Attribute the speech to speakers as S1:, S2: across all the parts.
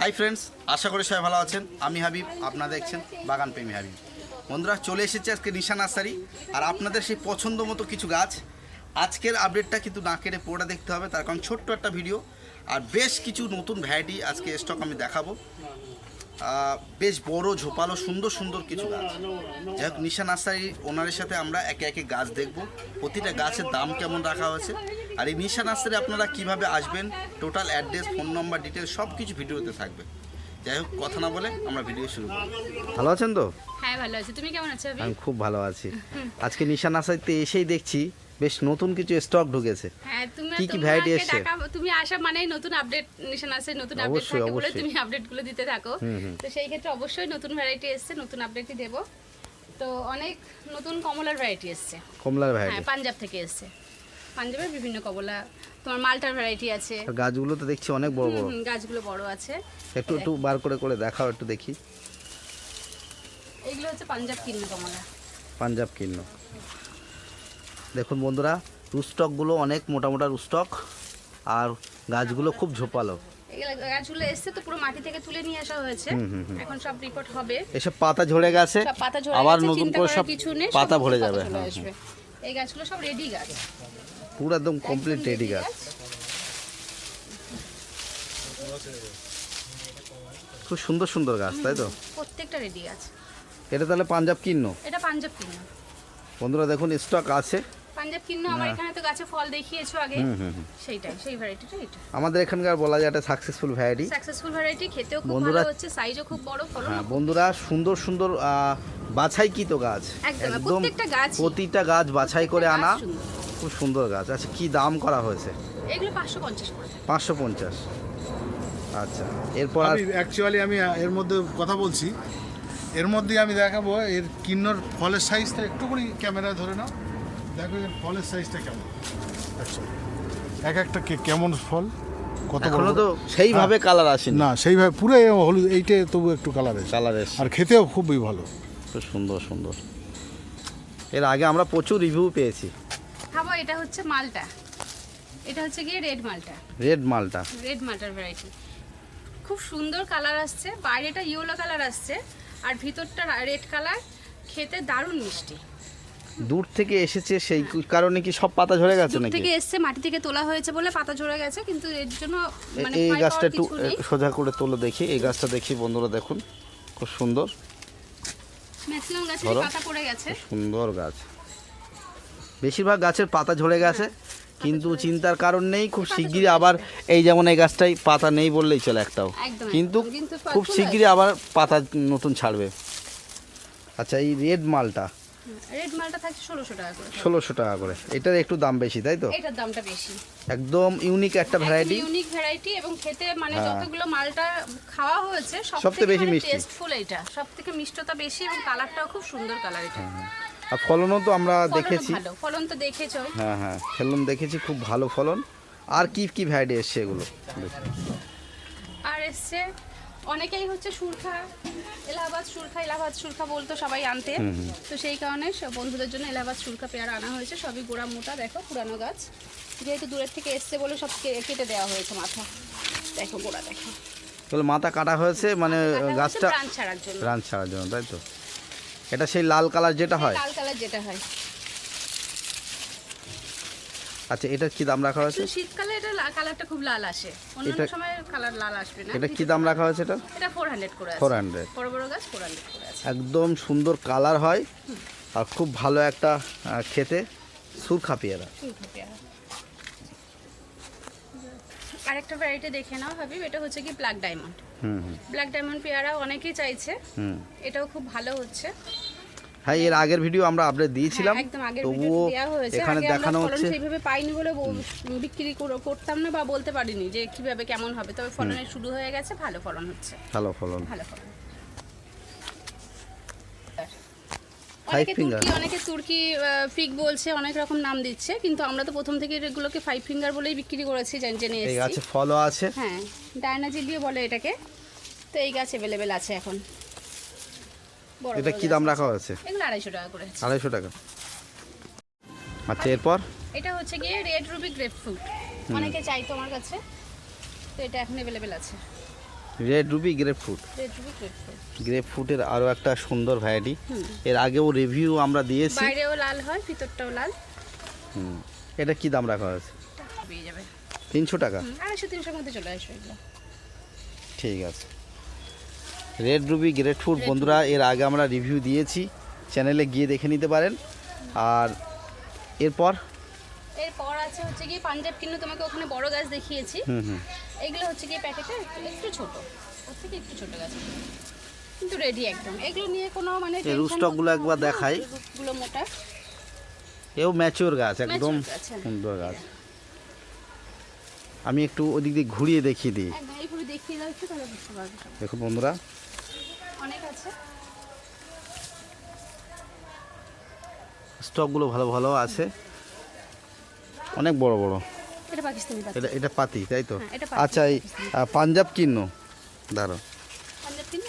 S1: Hi friends আশা করি সবাই ভালো আছেন। আমি হাবিব, আপনারা দেখছেন বাগান প্রেমী হাবিব। বন্ধুরা, চলে এসেছে আজকে নিশা নার্সারি, আর আপনাদের সেই পছন্দ মতো কিছু গাছ। আজকের আপডেটটা কিন্তু না কেটে পুরোটা দেখতে হবে, তার কারণ ছোট্ট একটা ভিডিও আর বেশ কিছু নতুন ভ্যারাইটি আজকে স্টক আমি দেখাবো। বেশ বড়, ঝোপালো, সুন্দর সুন্দর কিছু গাছ। যাই হোক, নিশা নার্সারি ওনারের সাথে আমরা একে একে গাছ দেখব। প্রতিটা গাছের দাম কেমন রাখা হয়েছে আর এই নিশা নার্সারি আপনারা কীভাবে আসবেন total address phone number details সব কিছু ভিডিওতে থাকবে। যাই হোক কথা না বলে আমরা ভিডিও শুরু করি। ভালো আছেন তো?
S2: হ্যাঁ ভালো আছি। তুমি কেমন আছো
S1: আমি খুব ভালো আছি। আজকে নিশা নার্সারিতে এসেই দেখছি বেশ নতুন কিছু স্টক ঢুকেছে।
S2: হ্যাঁ তুমি
S1: কি কি
S2: তোমাকে
S1: এসছে?
S2: তুমি আসা মানেই নতুন আপডেট নিশান আছে নতুন আপডেট থাকে বলে তুমি আপডেটগুলো দিতে থাকো। তো সেই ক্ষেত্রে অবশ্যই নতুন ভ্যারাইটি এসছে নতুন আপডেটই দেব। তো অনেক নতুন কমলার ভ্যারাইটি এসছে।
S1: কমলার
S2: হ্যাঁ
S1: ভ্যারাইটি
S2: পাঞ্জাব থেকে এসছে। পাঞ্জাবের বিভিন্ন কমলা তোমার মালটার ভ্যারাইটি আছে।
S1: গাছগুলো তো দেখছি অনেক বড় বড়।
S2: গাছগুলো বড় আছে।
S1: একটু একটু বার করে করে দেখাও একটু দেখি।
S2: এগুলো হচ্ছে পাঞ্জাব কিন্ন কমলা।
S1: পাঞ্জাব কিন্ন। দেখুন বন্ধুরা রুস্টকগুলো অনেক মোটা মোটা রুস্টক আর গাছগুলো খুব ঝোপালো।
S2: গাছগুলো এসছে তো পুরো মাটি থেকে তুলে নিয়ে আসা হয়েছে। এখন সব রিপোর্ট হবে।
S1: এসব পাতা ঝরে গেছে
S2: পাতা
S1: আবার নতুন করে সব পাতা ভরে যাবে হ্যাঁ,
S2: আসবে। এই গাছগুলো সব রেডি গাছ।
S1: হ্যাঁ। পুরো একদম কমপ্লিট রেডি গাছ। খুব সুন্দর সুন্দর গাছ তাই তো?
S2: প্রত্যেকটা রেডি গাছ।
S1: এটা তাহলে পাঞ্জাব কিন্ন?
S2: এটা পাঞ্জাব কিন্ন।
S1: বন্ধুরা দেখুন স্টক আছে।
S2: পাঞ্জাব কিন্ন আমার এখানে তো গাছে ফল দেখিয়েছো আগে। সেইটাই সেই ভ্যারাইটিটা এটা
S1: আমাদের এখানকার বলা যায় একটা সাকসেসফুল ভ্যারাইটি
S2: সাকসেসফুল ভ্যারাইটি খেতেও খুব ভালো হচ্ছে সাইজও খুব বড় ফলন
S1: হ্যাঁ বন্ধুরা সুন্দর সুন্দর বাছাই কি তো গাছ।
S2: একদম, প্রত্যেকটা গাছই।
S1: প্রতিটা গাছ বাছাই করে আনা। খুব সুন্দর গাছ। আচ্ছা কি দাম করা হয়েছে?
S2: এগুলো পাঁচশো পঞ্চাশ করে
S1: পাঁচশো পঞ্চাশ। আচ্ছা এরপর
S3: আমি অ্যাকচুয়ালি আমি এর মধ্যে কথা বলছি। এর মধ্যে আমি দেখাবো এর কিন্নর ফলের সাইজটা একটুখানি ক্যামেরায় ধরে নাও। দেখো এর ফলের সাইজটা কেমন। আচ্ছা এক একটা কে- কেমন ফল? কত বড়
S1: তো সেইভাবে কালার আসেনি।
S3: না সেইভাবে পুরো এ হলুদ এইটে তবু একটু কালার এসে
S1: কালার এসে
S3: আর খেতেও খুবই ভালো।
S1: খুব সুন্দর সুন্দর। এর আগে আমরা প্রচুর রিভিউ পেয়েছি।
S2: এটা হচ্ছে মালটা। এটা হচ্ছে গিয়ে রেড মালটা।
S1: রেড মালটা।
S2: রেড মালটার ভ্যারাইটি খুব সুন্দর কালার আসছে। বাইরেটা ইয়েলো কালার আসছে। আর ভিতরটা রেড কালার খেতে দারুণ মিষ্টি।
S1: দূর থেকে এসেছে সেই কারণে কি সব পাতা ঝরে গেছে নাকি?
S2: থেকে এসেছে মাটি থেকে তোলা হয়েছে বলে পাতা ঝরে গেছে কিন্তু এর জন্য মানে
S1: এই গাছটা একটু সোজা করে তোলো দেখি। এই গাছটা দেখি বন্ধুরা দেখুন। খুব সুন্দর।
S2: ম্যাক্সিমাম
S1: ধরো।
S2: পাতা পড়ে গেছে।
S1: সুন্দর গাছ। বেশিরভাগ গাছের পাতা ঝরে গেছে কিন্তু চিন্তার কারণ নেই খুব শিগগিরই আবার এই যেমন এই গাছটাই পাতা নেই বললেই চলে একটাও। কিন্তু খুব শিগগিরই আবার পাতা নতুন ছাড়বে। আচ্ছা এই রেড মালটা?
S2: রেড মালটা থাকছে ষোলোশো টাকা করে।
S1: ষোলোশো টাকা করে। এটার একটু দাম বেশি তাই তো?
S2: এটার দামটা বেশি।
S1: একদম ইউনিক একটা ভ্যারাইটি।
S2: ইউনিক ভ্যারাইটি এবং খেতে মানে
S1: হ্যাঁ।
S2: যতগুলো মালটা খাওয়া হয়েছে
S1: সবথেকে বেশি
S2: বেশি
S1: মিষ্টি।
S2: টেস্টফুল এটা সব থেকে মিষ্টতা বেশি এবং কালারটাও খুব সুন্দর কালার এটা।
S1: আর ফলনও তো আমরা দেখেছি।
S2: ফলন তো দেখেছ।
S1: হ্যাঁ হ্যাঁ ফলন দেখেছি খুব ভালো ফলন। আর কি কি ভ্যারাইটি এসছে এগুলো?
S2: আর এসছে অনেকেই হচ্ছে সুরখা এলাহাবাদ সুরখা এলাহাবাদ সুরখা বলতো সবাই আনতে। তো সেই কারণে সব বন্ধুদের জন্য এলাহাবাদ সুরখা পেয়ারা আনা হয়েছে। সবই গোড়া মোটা দেখো পুরানো গাছ। যেহেতু দূরের থেকে এসছে বলে সব কেটে দেওয়া হয়েছে মাথা। দেখো গোড়া দেখো।
S1: তাহলে মাথা কাটা হয়েছে মানে গাছটা
S2: প্রাণ ছাড়ার জন্য।
S1: রান ছাড়ার জন্য তাই তো? এটা সেই লাল কালার যেটা হয়?
S2: লাল কালার যেটা হয়।
S1: আচ্ছা এটা কি দাম রাখা হয়েছে?
S2: শীতকালে এটা কালারটা খুব লাল আসে। অন্যান্য সময় কালার লাল আসবে না।
S1: এটা কি দাম রাখা হয়েছে এটা?
S2: এটা ফোর হান্ড্রেড করে আছে।
S1: ফোর হান্ড্রেড
S2: বড় বড় গাছ ফোর হান্ড্রেড করে আছে।
S1: একদম সুন্দর কালার হয়। আর খুব ভালো একটা খেতে। সুরখা পেয়ারা
S2: আরেকটা ভ্যারাইটি দেখে নাও হাবিব এটা হচ্ছে কি black diamond
S1: hmm hmm.
S2: Black diamond পেয়ারা অনেকেই চাইছে।
S1: হুম।
S2: এটাও খুব ভালো হচ্ছে।
S1: হ্যাঁ এর আগের ভিডিও আমরা আপডেট দিয়েছিলাম।
S2: হ্যাঁ,
S1: তবুও এখানে দেখানো হচ্ছে।
S2: সেইভাবে পাইনি বলে বিক্রি করতাম না বা বলতে পারিনি যে কীভাবে কেমন হবে। তবে শুরু হয়ে গেছে ভালো ফলন হচ্ছে।
S1: ভালো ফলন।
S2: ভালো ফলন। অনেকে তুর্কি অনেকে তুর্কি ফিগ বলছে অনেক রকম নাম দিচ্ছে কিন্তু আমরা তো প্রথম থেকে এগুলোকে ফাইভ ফিঙ্গার বলেই বিক্রি করেছি জেনে জেনে
S1: এই গাছে ফলও আছে।
S2: হ্যাঁ ডায়না জিলিও বলে এটাকে। তো এই গাছ অ্যাভেলেবেল আছে এখন।
S1: এটা কি দাম রাখা হয়েছে?
S2: এগুলো আড়াইশো টাকা করে। আছে।
S1: আড়াইশো টাকা। আচ্ছা এরপর?
S2: এটা হচ্ছে গিয়ে রেড রুবি গ্রেপ ফ্রুট অনেকে চাইতো আমার কাছে। তো এটা এখন অ্যাভেলেবেল আছে।
S1: Red ruby grape fruit
S2: red ruby grapefruit.
S1: Grape ফ্রুটের আরও একটা সুন্দর ভ্যারাইটি এর আগেও রিভিউ আমরা দিয়েছি।
S2: বাইরেও লাল হয় ভিতরটাও লাল।
S1: হুম। এটা কি দাম রাখা হয়েছে?
S2: পেয়ে যাবে।
S1: তিনশো টাকা?
S2: আড়াইশো তিনশোর মধ্যে চলে আসবে এগুলো।
S1: ঠিক আছে। রেড রুবি গ্রেট ফুড বন্ধুরা এর আগে আমরা রিভিউ দিয়েছি। চ্যানেলে গিয়ে দেখে নিতে পারেন। আর এরপর?
S2: এরপর আছে হচ্ছে গিয়ে পাঞ্জাব কিনু তোমাকে ওখানে বড় গাছ দেখিয়েছি।
S1: হুম হুম।
S2: এগুলো হচ্ছে গিয়ে প্যাকেটে একটু ছোট। ওর থেকে একটু ছোট গাছ। কিন্তু রেডি একদম। এগুলো নিয়ে কোনো মানে
S1: রুস্টকগুলো একবার দেখাই।
S2: রুটগুলো মোটা।
S1: এও ম্যাচিওর গাছ একদম
S2: হ্যাঁ।
S1: সুন্দর গাছ। আমি একটু ওদিক দিয়ে ঘুরিয়ে দেখিয়ে দিই।
S2: সব।
S1: দেখুন বন্ধুরা। স্টকগুলো ভালো ভালো আছে। অনেক বড় বড়।
S2: এটা
S1: এটা পাতি তাই তো?
S2: হ্যাঁ,
S1: আচ্ছা এই পাঞ্জাব কিন্ন? দাঁড়ো
S2: কিনু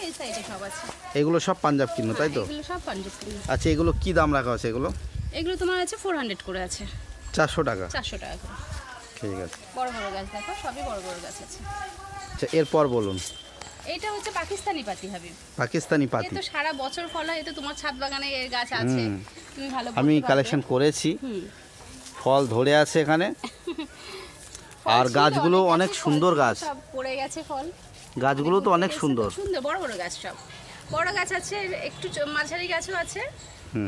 S2: আছে।
S1: এগুলো সব পাঞ্জাব কিন্ন তাই তো?
S2: হ্যাঁ, কিনু
S1: আচ্ছা এগুলো কি দাম রাখা আছে এগুলো?
S2: এগুলো তোমার আছে ফোর হান্ড্রেড করে আছে।
S1: চারশো টাকা।
S2: চারশো টাকা
S1: ঠিক আছে।
S2: বড় বড় গাছ দেখো সবই বড় বড় গাছ আছে।
S1: আচ্ছা এরপর বলুন।
S2: এইটা হচ্ছে পাকিস্তানি পাতি হাবিব
S1: পাকিস্তানি পাতি।
S2: তো সারা বছর ফল হয় তো তোমার ছাদ বাগানে এর গাছ আছে তুমি ভালো
S1: আমি কালেকশন করেছি। ফল ধরে আছে এখানে। আর গাছগুলো অনেক সুন্দর গাছ।
S2: সব পড়ে গেছে ফল।
S1: গাছগুলো তো অনেক সুন্দর।
S2: সুন্দর বড় বড় গাছ সব। বড় গাছ আছে একটু মাঝারি গাছও আছে।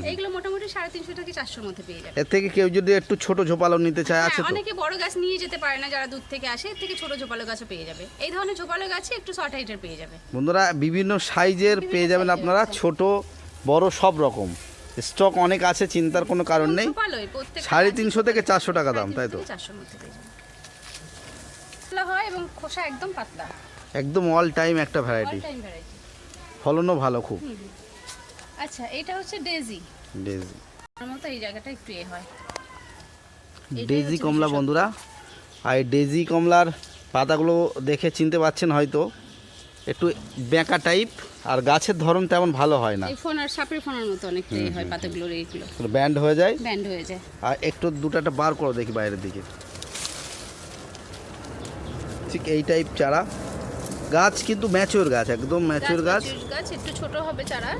S2: এইগুলো মোটামুটি সাড়ে তিনশো থেকে চারশোর মধ্যে পেয়ে যাবে।
S1: এর থেকে কেউ যদি একটু ছোট ঝোপালো নিতে চায় আছে
S2: হ্যাঁ, অনেকে বড় গাছ নিয়ে যেতে পারে না যারা দূর থেকে আসে এর থেকে ছোট ঝোপালো গাছও পেয়ে যাবে। এই ধরনের ঝোপালো গাছে একটু শর্ট হাইটের পেয়ে যাবে।
S1: বন্ধুরা বিভিন্ন সাইজের পেয়ে যাবেন আপনারা
S2: আছে।
S1: ছোট বড় সব রকম। স্টক অনেক আছে চিন্তার কোনো কারণ নেই। সাড়ে তিনশো থেকে চারশো টাকা দাম তাই তো?
S2: হয় এবং খোসা একদম পাতলা।
S1: একদম অল টাইম একটা ভ্যারাইটি ফলনও ভালো খুব।
S2: আচ্ছা এটা হচ্ছে ডেজি
S1: ডেজি
S2: আমার মতো এই জায়গাটা একটু এ হয়।
S1: ডেজি কমলা বন্ধুরা। আর ডেজি কমলার পাতাগুলো দেখে চিনতে পাচ্ছেন হয়তো। একটু বেঁকা টাইপ আর গাছের ধরন তেমন ভালো হয় না।
S2: এই ফোন আর সাপের ফোনের মতো অনেকটা এ হয় পাতাগুলোর এইগুলো।
S1: ব্যান্ড হয়ে যায়?
S2: ব্যান্ড হয়ে যায়।
S1: আর একটু দুটাটা বার করো দেখি বাইরের দিকে। ঠিক এই টাইপ চারা। গাছ কিন্তু ম্যাচিওর গাছ একদম ম্যাচিওর গাছ
S2: গাছ একটু ছোট হবে চারা।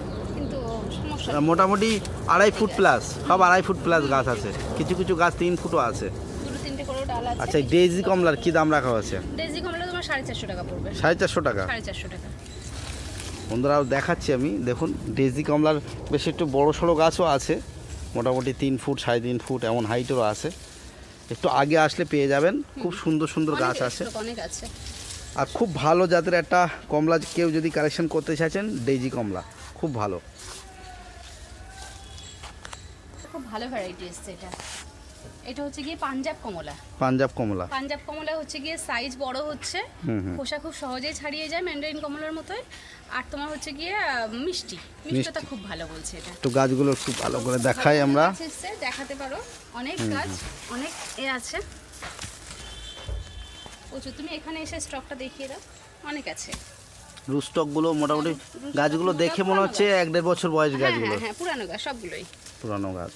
S1: মোটামুটি আড়াই ফুট প্লাস সব আড়াই ফুট প্লাস গাছ আছে। কিছু কিছু গাছ তিন ফুটও আছে। আচ্ছা ডেজি কমলার কি দাম রাখা আছে
S2: ডেজি কমলা তোমার সাড়ে চারশো টাকা পড়বে।
S1: সাড়ে চারশো টাকা?
S2: সাড়ে চারশো টাকা।
S1: বন্ধুরা দেখাচ্ছি আমি। দেখুন ডেজি কমলার বেশ একটু বড় সড়ো গাছও আছে। মোটামুটি তিন ফুট সাড়ে তিন ফুট এমন হাইটেরও আছে। একটু আগে আসলে পেয়ে যাবেন। খুব সুন্দর সুন্দর গাছ আছে
S2: আছে।
S1: আর খুব ভালো জাতের একটা কমলা কেউ যদি কালেকশন করতে চাইছেন ডেজি কমলা খুব ভালো
S2: খুব ভালো ভ্যারাইটি এসছে এটা। এটা হচ্ছে গিয়ে পাঞ্জাব কমলা।
S1: পাঞ্জাব কমলা।
S2: পাঞ্জাব কমলা হচ্ছে গিয়ে সাইজ বড় হচ্ছে। খোসা খুব সহজেই ছাড়িয়ে যায় ম্যান্ডারিন কমলার মতোই। আর তোমার হচ্ছে গিয়ে মিষ্টি। মিষ্টিটা খুব ভালো বলছে এটা।
S1: একটু গাছগুলো খুব ভালো করে দেখাই আমরা।
S2: দেখাতে পারো। অনেক গাছ অনেক এ আছে। প্রচুর তুমি এখানে এসে স্টকটা দেখিয়ে দাও। অনেক আছে।
S1: রুস্টকগুলো মোটামুটি গাছগুলো দেখে মনে হচ্ছে এক দেড় বছর বয়স
S2: হ্যাঁ
S1: গাছগুলো।
S2: হ্যাঁ হ্যাঁ পুরানো গাছ সবগুলোই।
S1: পুরানো গাছ।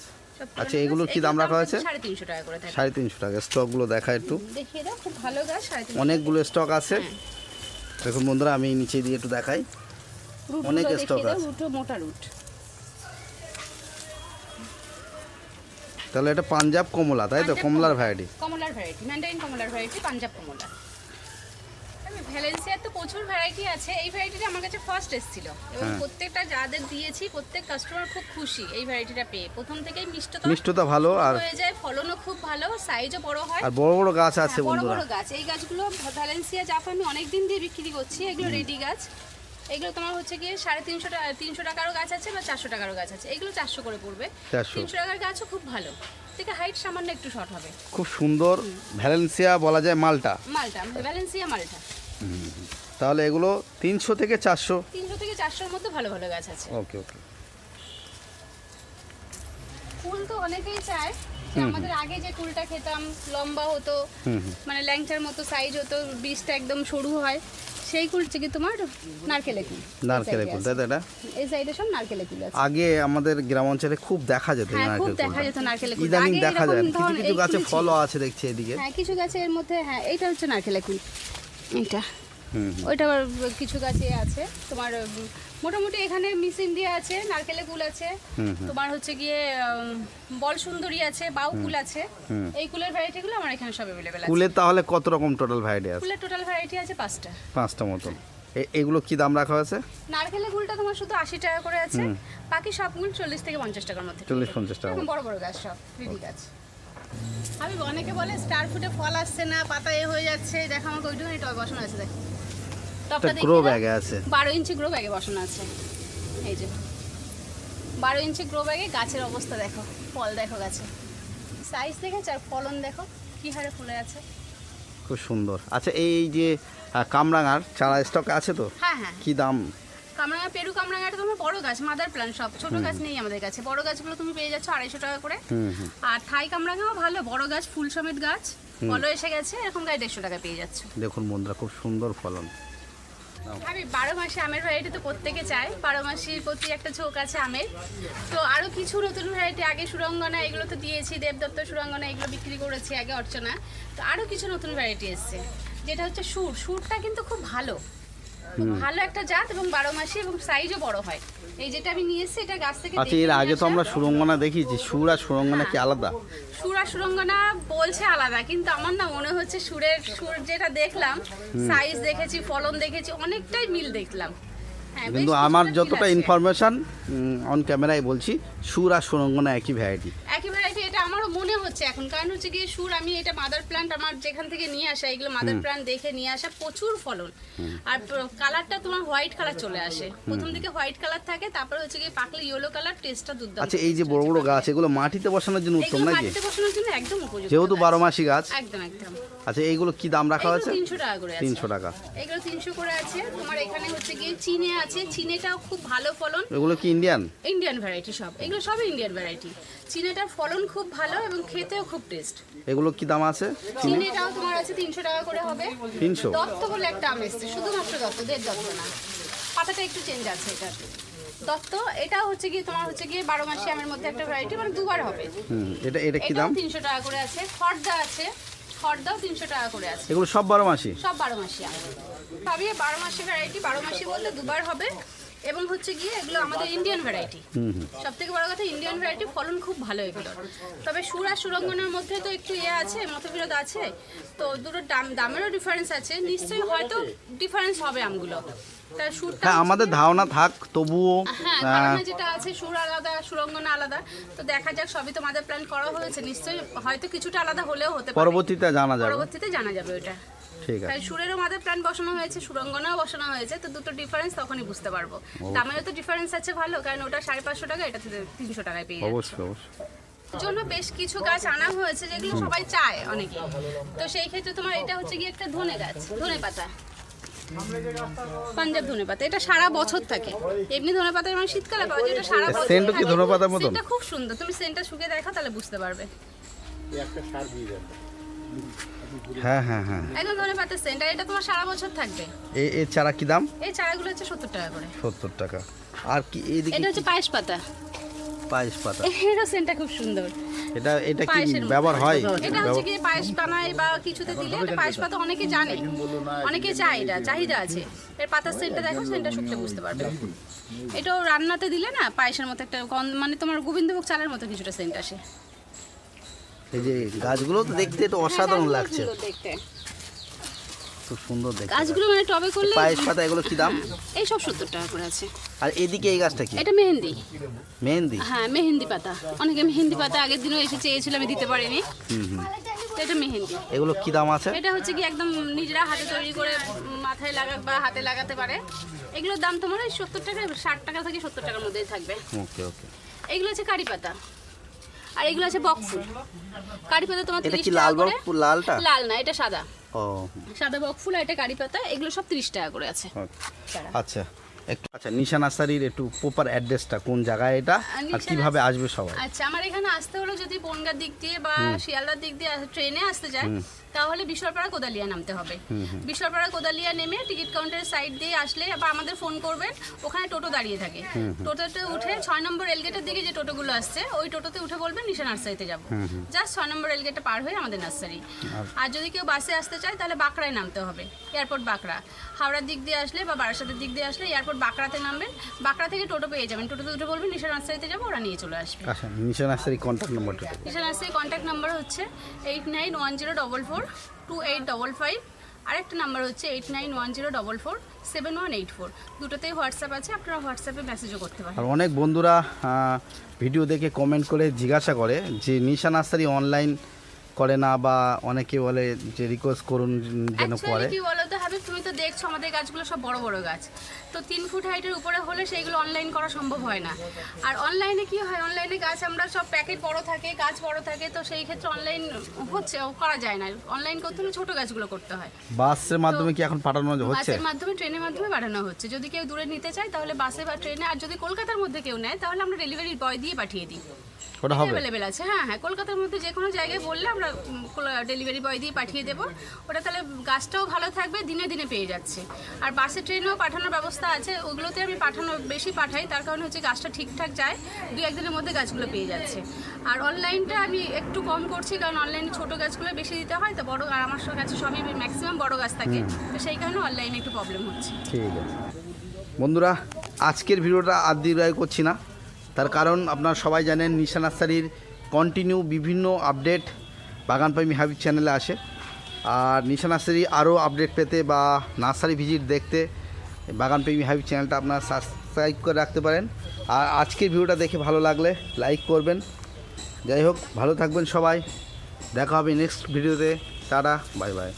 S1: আচ্ছা, এগুলো কি দাম রাখা হয়েছে?
S2: সাড়ে তিনশো টাকা
S1: স্টকগুলো দেখা একটু। অনেকগুলো স্টক আছে।
S2: হ্যাঁ।
S1: দেখুন বন্ধুরা আমি নিচে দিয়ে একটু দেখাই। অনেক
S2: স্টক
S1: আছে।
S2: মোটা রুট।
S1: তাহলে এটা পাঞ্জাব কমলা তাই তো? কমলার ভ্যারাইটি
S2: কমলার ভ্যারাইটি ম্যান্ডারিন কমলার ভ্যারাইটি পাঞ্জাব কমলা। ভ্যালেন্সিয়ার তো প্রচুর ভ্যারাইটি আছে। এই ভ্যারাইটিটা আমার কাছে ফার্স্ট এসেছিল। এবং
S1: হ্যাঁ।
S2: প্রত্যেকটা যাদের দিয়েছি প্রত্যেক কাস্টমার খুব খুশি এই ভ্যারাইটিটা পেয়ে। প্রথম থেকেই মিষ্টতা
S1: মিষ্টতা ভালো আর
S2: হয়ে যায় ফলনও খুব ভালো সাইজও বড় হয়।
S1: আর বড় বড় গাছ আছে
S2: হ্যাঁ, বড় বড় গাছ। এই গাছগুলো ভ্যালেন্সিয়া জাফ আমি অনেক দিন দিয়ে বিক্রি করছি এগুলো রেডি গাছ। এগুলো তোমার হচ্ছে গিয়ে সাড়ে তিনশো টাকা তিনশো টাকারও গাছ আছে বা চারশো টাকারও গাছ আছে। এগুলো চারশো করে পড়বে। তিনশো টাকার গাছও খুব ভালো। থেকে হাইট সামান্য একটু শর্ট হবে।
S1: খুব সুন্দর ভ্যালেন্সিয়া বলা যায় মালটা।
S2: মালটা ভ্যালেন্সিয়া মালটা।
S1: তাহলে এগুলো তিনশো থেকে চারশো?
S2: তিনশো থেকে চারশোর মধ্যে ভালো ভালো গাছ আছে।
S1: ওকে ওকে।
S2: ফুল তো অনেকেই চায় আমাদের আগে যে কুলটা খেতাম লম্বা হতো মানে ল্যাংচার মতো সাইজ হতো বীজটা একদম সরু হয় সেই কুল থেকে তোমার নারকেলে কুল
S1: নারকেলে ফুল তাই এটা?
S2: এই সাইডে সব নারকেলে কুল আছে।
S1: আগে আমাদের গ্রাম অঞ্চলে খুব দেখা যেত এই
S2: হ্যাঁ খুব
S1: নারকেল
S2: দেখা যেত নারকেলে কুল
S1: ইদানিং দেখা যায়। কিছু কিছু গাছে ফলও আছে দেখছি এদিকে।
S2: হ্যাঁ কিছু গাছের মধ্যে হ্যাঁ এইটা হচ্ছে নারকেলে কুল এটা ওইটা আবার কিছু গাছে আছে। তোমার মোটামুটি এখানে মিস ইন্ডিয়া আছে নারকেলে কুল আছে। তোমার হচ্ছে গিয়ে বল সুন্দরী আছে বাউ কুল আছে। এই কুলের ভ্যারাইটিগুলো আমার এখানে সব অ্যাভেলেবেল আছে।
S1: কুলের তাহলে কত রকম টোটাল ভ্যারাইটি আছে?
S2: কুলের টোটাল ভ্যারাইটি আছে পাঁচটা।
S1: পাঁচটা মতন। এ- এগুলো কি দাম রাখা হয়েছে?
S2: নারকেলের গুলটা তোমার শুধু আশি টাকা করে আছে। বাকি সব গুল চল্লিশ থেকে পঞ্চাশ টাকার মধ্যে।
S1: চল্লিশ পঞ্চাশ টাকা
S2: বড় বড় গাছ সব বিধি গাছ। আমি অনেকে বলে স্টার ফুটে ফল আসছে না পাতা এ হয়ে যাচ্ছে। দেখো আমার ওইটুকুনি টয় বসানো আছে দেখ। টপটা
S1: গ্রো ব্যাগে আছে।
S2: বারো ইঞ্চি গ্রো ব্যাগে বসানো আছে। এই যে। বারো ইঞ্চি গ্রো ব্যাগে গাছের অবস্থা দেখো। ফল দেখো গাছে। সাইজ দেখেছ আর ফলন দেখো? কি হারে ফুলে আছে?
S1: খুব সুন্দর। আচ্ছা এই যে কামরাঙার চারা স্টক আছে তো?
S2: হ্যাঁ হ্যাঁ।
S1: কি দাম?
S2: কামরাঙা পেরু কামরাঙাটা তোমার বড় গাছ মাদার প্ল্যান্ট সব ছোট গাছ নেই আমাদের কাছে। বড় গাছগুলো তুমি পেয়ে যাচ্ছ আড়াইশো টাকা করে। আর থাই কামরাঙাও ভালো বড় গাছ ফুল সমেত গাছ ফলও এসে গেছে এরকম গাছ দেড়শো টাকা পেয়ে যাচ্ছ।
S1: দেখুন বন্ধুরা খুব সুন্দর ফলন।
S2: আমি বারো মাসে আমের ভ্যারাইটি তো প্রত্যেকে চাই বারো মাসির প্রতি একটা ঝোঁক আছে আমের। তো আরও কিছু নতুন ভ্যারাইটি আগে সুরঙ্গনা এগুলো তো দিয়েছি দেবদত্ত সুরঙ্গনা এগুলো বিক্রি করেছি আগে অর্চনা। তো আরও কিছু নতুন ভ্যারাইটি এসছে। যেটা হচ্ছে সুর সুরটা কিন্তু খুব ভালো। ভালো একটা জাত এবং বারো মাসে এবং সাইজও বড় হয়। এই যেটা আমি নিয়ে এসেছি এটা গাছ থেকে
S1: আচ্ছা এর আগে তো আমরা সুরঙ্গনা দেখিয়েছি। সুর আর সুরঙ্গনা কি আলাদা?
S2: সুর আর সুরঙ্গনা বলছে আলাদা কিন্তু আমার না মনে হচ্ছে সুরের সুর যেটা দেখলাম সাইজ দেখেছি ফলন দেখেছি অনেকটাই মিল দেখলাম। হ্যাঁ,
S1: কিন্তু আমার যতটা। ইনফরমেশন অন ক্যামেরায় বলছি সুর আর সুরঙ্গনা একই ভ্যারাইটি
S2: আমারও মনে হচ্ছে এখন। কারণ হচ্ছে গিয়ে সুর আমি এটা মাদার প্ল্যান্ট আমার যেখান থেকে নিয়ে আসা এগুলো মাদার প্ল্যান্ট দেখে নিয়ে আসা প্রচুর ফলন। আর কালারটা তোমার হোয়াইট কালার চলে আসে। প্রথম দিকে হোয়াইট কালার থাকে তারপরে হচ্ছে গিয়ে পাকলে ইয়েলো কালার টেস্টটা দুর্দান্ত
S1: আচ্ছা এই যে বড় বড় গাছ এগুলো মাটিতে বসানোর জন্য উত্তম নাকি?
S2: মাটিতে বসানোর জন্য একদম উপযুক্ত
S1: যেহেতু
S2: গাছ।
S1: বারো মাসি গাছ।
S2: একদম একদম।
S1: আচ্ছা এইগুলো কি দাম রাখা
S2: আছে
S1: হয়েছে?
S2: তিনশো টাকা করে আছে।
S1: তিনশো টাকা।
S2: এগুলো তিনশো করে আছে। তোমার এখানে হচ্ছে গিয়ে চিনে আছে। চিনেটাও খুব ভালো ফলন।
S1: এগুলো কি ইন্ডিয়ান
S2: ইন্ডিয়ান ভ্যারাইটি সব। এগুলো সবই ইন্ডিয়ান ভ্যারাইটি চিনেটার ফলন খুব ভালো এবং খেতেও খুব টেস্ট
S1: এগুলো কি দাম আছে?
S2: চিনেটাও তোমার আছে তিনশো টাকা করে হবে।
S1: তিনশো?
S2: দত্ত বলে একটা আম এসছে শুধুমাত্র দত্ত দের দত্ত না। পাতাটা একটু চেঞ্জ আছে এটা দত্ত এটা হচ্ছে গিয়ে তোমার হচ্ছে গিয়ে বারো মাসে আমের মধ্যে একটা ভ্যারাইটি মানে দুবার হবে।
S1: হুম এটা এটা কি দাম?
S2: তিনশো টাকা করে আছে খর্দা আছে খর্দাও তিনশো টাকা করে আছে।
S1: এগুলো সব বারো মাসি?
S2: সব বারো মাসি আম। সবই বারো মাসি ভ্যারাইটি বারো মাসি বলতে দুবার হবে। এবং হচ্ছে গিয়ে এগুলো আমাদের ইন্ডিয়ান ভ্যারাইটি সব থেকে বড় কথা ইন্ডিয়ান ভ্যারাইটি ফলন খুব ভালো এগুলো তবে সুর আর সুরঙ্গনের মধ্যে তো একটু ইয়ে আছে মতবিরোধ আছে তো দুটো দাম দামেরও ডিফারেন্স আছে। নিশ্চয়ই হয়তো ডিফারেন্স হবে আমগুলো।
S1: হ্যাঁ আমাদের ধারণা থাক তবুও
S2: হ্যাঁ যেটা আছে সুর আলাদা সুরঙ্গনা আলাদা তো দেখা যাক সবই তো আমাদের প্ল্যান করা হয়েছে। নিশ্চয়ই হয়তো কিছুটা আলাদা হলেও হতে পারে।
S1: পরবর্তীতে জানা যাবে।
S2: পরবর্তীতে জানা যাবে ওটা। তাই সুরেরও মাদের প্ল্যান বসানো হয়েছে সুরঙ্গনাও বসানো হয়েছে তো দুটো ডিফারেন্স তখনই বুঝতে পারব। দামেরও তো ডিফারেন্স আছে ভালো কারণ ওটা সাড়ে পাঁচশো টাকা এটা তিনশো টাকায় পেয়ে যাচ্ছে।
S1: অবশ্যই অবশ্যই।
S2: জন্য বেশ কিছু গাছ আনা হয়েছে যেগুলো সবাই চায় অনেকে। তো সেই ক্ষেত্রে তোমার এটা হচ্ছে গিয়ে একটা ধনে গাছ ধনে পাতা। পাঞ্জাব ধনে পাতা এটা সারা বছর থাকে। এমনি ধনে পাতা মানে শীতকালে পাওয়া যায় এটা সারা বছর
S1: সেন্টও কি
S2: থাকে।
S1: ধনেপাতার মতন?
S2: সেন্টটা খুব সুন্দর তুমি সেন্টটা শুকে দেখো তাহলে বুঝতে পারবে।
S1: হ্যাঁ হ্যাঁ হ্যাঁ।
S2: একদম ধনে পাতার সেন্ট আর এটা তোমার সারা বছর থাকবে।
S1: এই চারা কি দাম?
S2: এই চারাগুলো হচ্ছে সত্তর টাকা করে।
S1: সত্তর টাকা। আর কি এইদিকে
S2: এটা হচ্ছে পায়েস পাতা।
S1: পায়েস পাতা।
S2: এরও সেন্টটা খুব সুন্দর।
S1: এটা এটা কি। ব্যবহার হয়?
S2: এটা হচ্ছে কি পায়েস বানায় বা কিছুতে দিলে এটা পায়েস পাতা অনেকে জানে। অনেকে চায় এটা চাহিদা আছে। এর পাতার সেন্টটা দেখো সেন্টটা শুকলে বুঝতে পারবে। এটাও রান্নাতে দিলে না পায়েসের মতো একটা মানে তোমার গোবিন্দভোগ চালের মতো কিছুটা সেন্ট আসে।
S1: এই যে গাছগুলো তো দেখতে তো অসাধারণ
S2: হ্যাঁ,
S1: লাগছে।
S2: সুন্দর দেখতে।
S1: খুব সুন্দর দেখতে
S2: গাছগুলো মানে টবে করলে
S1: পায়েস পাতা এগুলো কি দাম?
S2: এই সব সত্তর টাকা করে আছে।
S1: আর এদিকে এই গাছটা কি?
S2: এটা মেহেন্দি।
S1: মেহেন্দি?
S2: হ্যাঁ মেহেন্দি পাতা। অনেকে মেহেন্দি পাতা আগের দিনও এসে চেয়েছিল আমি দিতে পারিনি। এটা মেহেন্দি।
S1: এগুলো কি দাম আছে?
S2: এটা হচ্ছে কি একদম নিজেরা হাতে তৈরি করে মাথায় লাগাক বা হাতে লাগাতে পারে। এগুলোর দাম তোমার ওই সত্তর টাকা ষাট টাকা থেকে সত্তর টাকার মধ্যেই থাকবে।
S1: ওকে ওকে।
S2: এগুলো হচ্ছে কারি পাতা। আর এগুলো আছে বক ফুল। কারি পাতা তোমার
S1: এটা কি লাল
S2: বক
S1: ফুল লালটা?
S2: লাল না এটা সাদা।
S1: ও।
S2: সাদা বক ফুল আর এটা কারি পাতা এগুলো সব তিরিশ টাকা করে আছে।
S1: আচ্ছা। একটু আচ্ছা নিশা নার্সারির একটু প্রপার অ্যাড্রেসটা কোন জায়গায় এটা? আর কীভাবে আসবে সবাই?
S2: আচ্ছা আমার এখানে আসতে হলো যদি বনগার দিক দিয়ে বা শিয়ালদার দিক দিয়ে ট্রেনে আসতে চায় তাহলে কোদালিয়া নামতে হবে। কোদালিয়া নেমে টিকিট কাউন্টারের সাইড দিয়ে আসলে বা আমাদের ফোন করবেন ওখানে টোটো দাঁড়িয়ে থাকে। টোটোতে উঠে ছয় নম্বর রেলগেটের দিকে যে টোটোগুলো আসছে ওই টোটোতে উঠে বলবেন নিশা নার্সারিতে যাব। জাস্ট ছয় নম্বর রেলগেটটা পার হয়ে আমাদের নার্সারি। আর যদি কেউ বাসে আসতে চায় তাহলে বাঁকড়ায় নামতে হবে। এয়ারপোর্ট বাঁকড়া। হাওড়ার দিক দিয়ে আসলে বা বারাসাতের দিক দিয়ে আসলে এয়ারপোর্ট বাঁকড়াতে নামবেন বাঁকড়া থেকে টোটো পেয়ে যাবেন। টোটোতে উঠে বলবেন নিশা নার্সারিতে যাব ওরা নিয়ে চলে আসবে।
S1: আচ্ছা নিশা নার্সারি কন্ট্যাক্ট নম্বরটা
S2: নিশা নার্সারি কন্ট্যাক্ট নাম্বার হচ্ছে eight nine one zero double four two eight double five আরেকটা নাম্বার হচ্ছে eight nine one zero double four seven one eight four দুটোতেই হোয়াটসঅ্যাপ আছে আপনারা হোয়াটসঅ্যাপে মেসেজও করতে পারেন।
S1: আর অনেক বন্ধুরা ভিডিও দেখে কমেন্ট করে জিজ্ঞাসা করে যে নিশা নার্সারি অনলাইন করে না বা অনেকে বলে যে রিকোয়েস্ট করুন যেন করে।
S2: কি বলো তো হাবিব তুমি তো দেখছ আমাদের গাছগুলো সব বড় বড় গাছ। তো তিন ফুট হাইটের উপরে হলে সেইগুলো অনলাইন করা সম্ভব হয় না। আর অনলাইনে কি হয় অনলাইনে গাছ আমরা সব প্যাকেট বড় থাকে গাছ বড় থাকে তো সেই ক্ষেত্রে অনলাইন হচ্ছে ও করা যায় না। অনলাইন করতে হলে ছোট গাছগুলো করতে হয়।
S1: বাসের মাধ্যমে কি এখন পাঠানো হচ্ছে?
S2: বাসের মাধ্যমে ট্রেনের মাধ্যমে পাঠানো হচ্ছে। যদি কেউ দূরে নিতে চায় তাহলে বাসে বা ট্রেনে আর যদি কলকাতার মধ্যে কেউ নেয় তাহলে আমরা ডেলিভারি বয় দিয়ে পাঠিয়ে দিই।
S1: ওটা হবে।
S2: অ্যাভেলেবেল আছে। হ্যাঁ হ্যাঁ কলকাতার মধ্যে যে কোনো জায়গায় বললে আমরা ডেলিভারি বয় দিয়ে পাঠিয়ে দেবো। ওটা তাহলে গাছটাও ভালো থাকবে দিনে দিনে পেয়ে যাচ্ছে। আর বাসে ট্রেনেও পাঠানোর ব্যবস্থা আছে ওগুলোতে আমি পাঠানো বেশি পাঠাই তার কারণে হচ্ছে গাছটা ঠিকঠাক যায় দু একদিনের মধ্যে গাছগুলো পেয়ে যাচ্ছে। আর অনলাইনটা আমি একটু কম করছি কারণ অনলাইনে ছোটো গাছগুলো বেশি দিতে হয় তো বড় আর আমার কাছে সবই ম্যাক্সিমাম বড় গাছ থাকে। তো সেই কারণে অনলাইনে একটু প্রবলেম হচ্ছে।
S1: ঠিক আছে। বন্ধুরা আজকের ভিডিওটা আর দীর্ঘায়ু করছি না। তার কারণ আপনারা সবাই জানেন নিশা নার্সারির কন্টিনিউ বিভিন্ন আপডেট বাগানপ্রেমী হাবিব চ্যানেলে আসে। আর নিশা নার্সারি আরও আপডেট পেতে বা নার্সারি ভিজিট দেখতে বাগানপ্রেমী হাবিব চ্যানেলটা আপনারা সাবস্ক্রাইব করে রাখতে পারেন। আর আজকের ভিডিওটা দেখে ভালো লাগলে লাইক করবেন। যাই হোক, ভালো থাকবেন সবাই। দেখা হবে নেক্সট ভিডিওতে টাটা বাই বাই